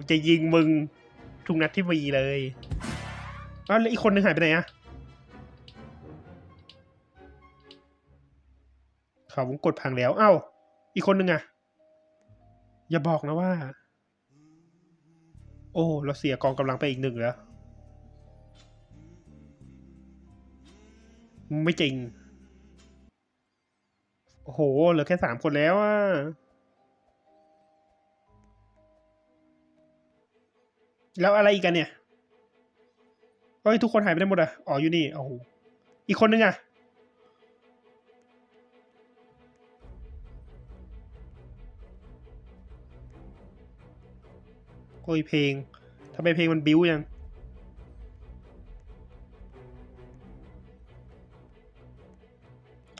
กูจะยิงมึงทุกนัดที่มีเลยอ้าวแล้วอีกคนนึงหายไปไหนอะเขาวงกดพังแล้วเอ้าอีกคนนึงอะอย่าบอกนะว่า โอ้ เราเสียกองกำลังไปอีกหนึ่งแล้ว ไม่จริง โอ้โห เหลือแค่สามคนแล้วอะ แล้วอะไรอีกกันเนี่ยเฮ้ยทุกคนหายไปได้หมดอะอ๋ออยู่นี่โอ้โหอีกคนนึงอะโอ้ยเพลงทำไมเพลงมันบิ้วยัง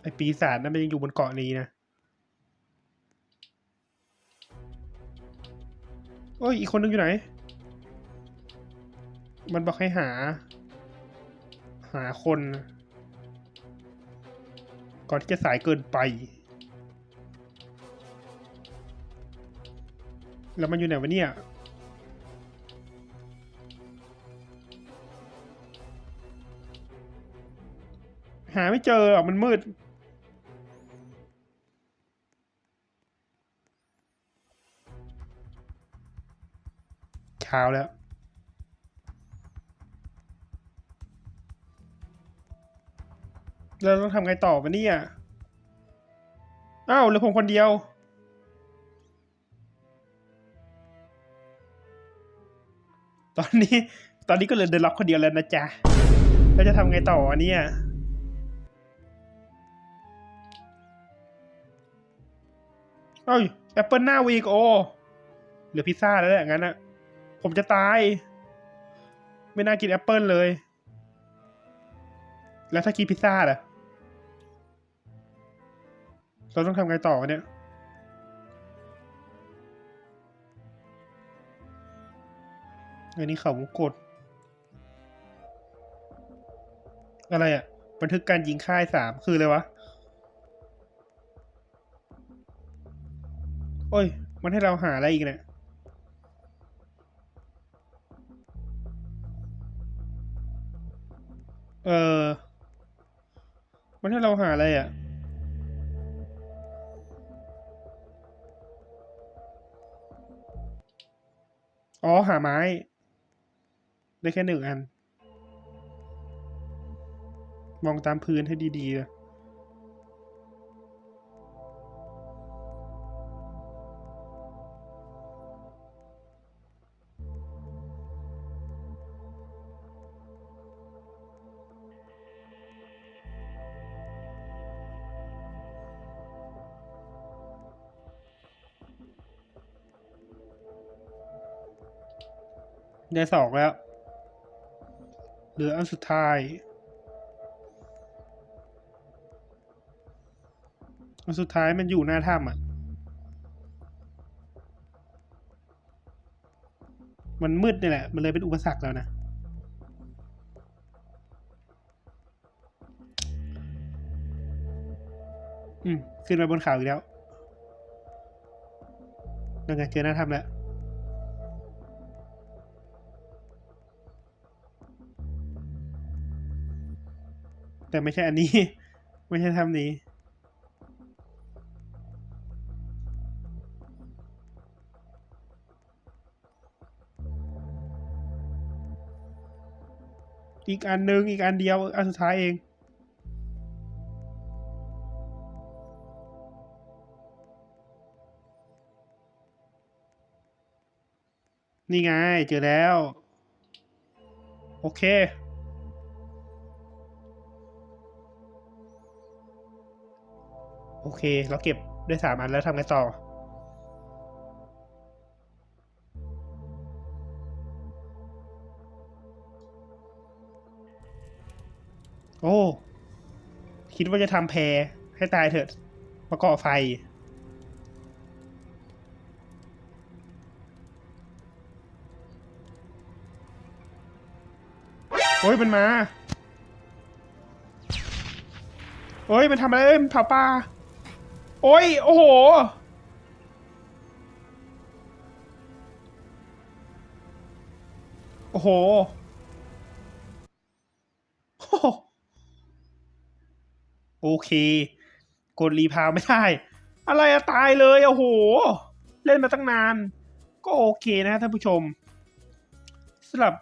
ไอปีศาจนั้นมันยังอยู่บนเกาะนี้นะโอ้ยอีกคนนึงอยู่ไหน มันบอกให้หา หาคน ก่อนที่จะสายเกินไป แล้วมันอยู่ไหนวะเนี่ยหาไม่เจออะมันมืด เช้าแล้ว เราต้องทำไงต่อวะเนี่ย อ้าวเหลือผมคนเดียว ตอนนี้ ตอนนี้ก็เหลือเดินล็อกคนเดียวแล้วนะจ๊ะเราจะทำไงต่อวะเนี่ยเอ้ยแอปเปิลหน้าวีกโอเหลือพิซซ่าแล้วแหละงั้นอะผมจะตาย ไม่น่ากินแอปเปิลเลย แล้วถ้ากินพิซซ่าล่ะ เราต้องทำไงต่อเนี่ย อันนี้เขาวงกด อะไรอะบันทึกการยิงค่ายสามคืออะไรวะ โอ้ย มันให้เราหาอะไรอีกเนี่ยเออมันให้เราหาอะไรอะ อ๋อ หาไม้ ได้แค่หนึ่งอัน มองตามพื้นให้ดีๆเล ได้สองแล้ว เหลืออันสุดท้าย อันสุดท้ายมันอยู่หน้าถ้ำอะ มันมืดนี่แหละ มันเลยเป็นอุปสรรคแล้วนะ อืม ขึ้นมาบนเขาอีกแล้วนั่นไงเจอหน้าถ้ำแล้ว แต่ไม่ใช่อันนี้ ไม่ใช่ถ้ำนี้อีกอันหนึ่งอีกอันเดียว อันสุดท้ายเอง นี่ไง เจอแล้ว โอเค อเค เราเก็บได้สามอันแล้วทำไงต่อ โอ้ คิดว่าจะทำแพรให้ตายเถิดมาก่อไฟ โอ้ยมันมา โอ้ยมันทำอะไร เอ้ยมันเผาปลา โอ้ย โอ้โห โอ้โห โอเค กดรีพาวไม่ได้ อะไรอะตายเลย โอ้โห เล่นมาตั้งนาน ก็โอเคนะท่านผู้ชมสำหรับ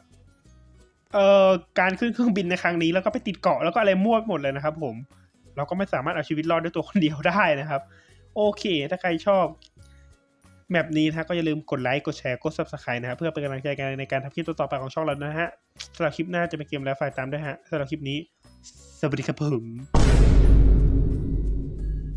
เอ่อการขึ้นเครื่องบินในครั้งนี้แล้วก็ไปติดเกาะแล้วก็อะไรมั่วหมดเลยนะครับผม เราก็ไม่สามารถเอาชีวิตรอดด้วยตัวคนเดียวได้นะครับ โอเค ถ้าใครชอบแบบนี้นะก็อย่าลืมกดไลค์ กดแชร์ กด subscribe นะครับเพื่อเป็นกำลังใจกันในการทำคลิปต่อไปของช่องเรานะฮะสำหรับคลิปหน้าจะเป็นเกมแล้วฝากตามด้วยฮะสำหรับคลิปนี้ สวัสดีครับผม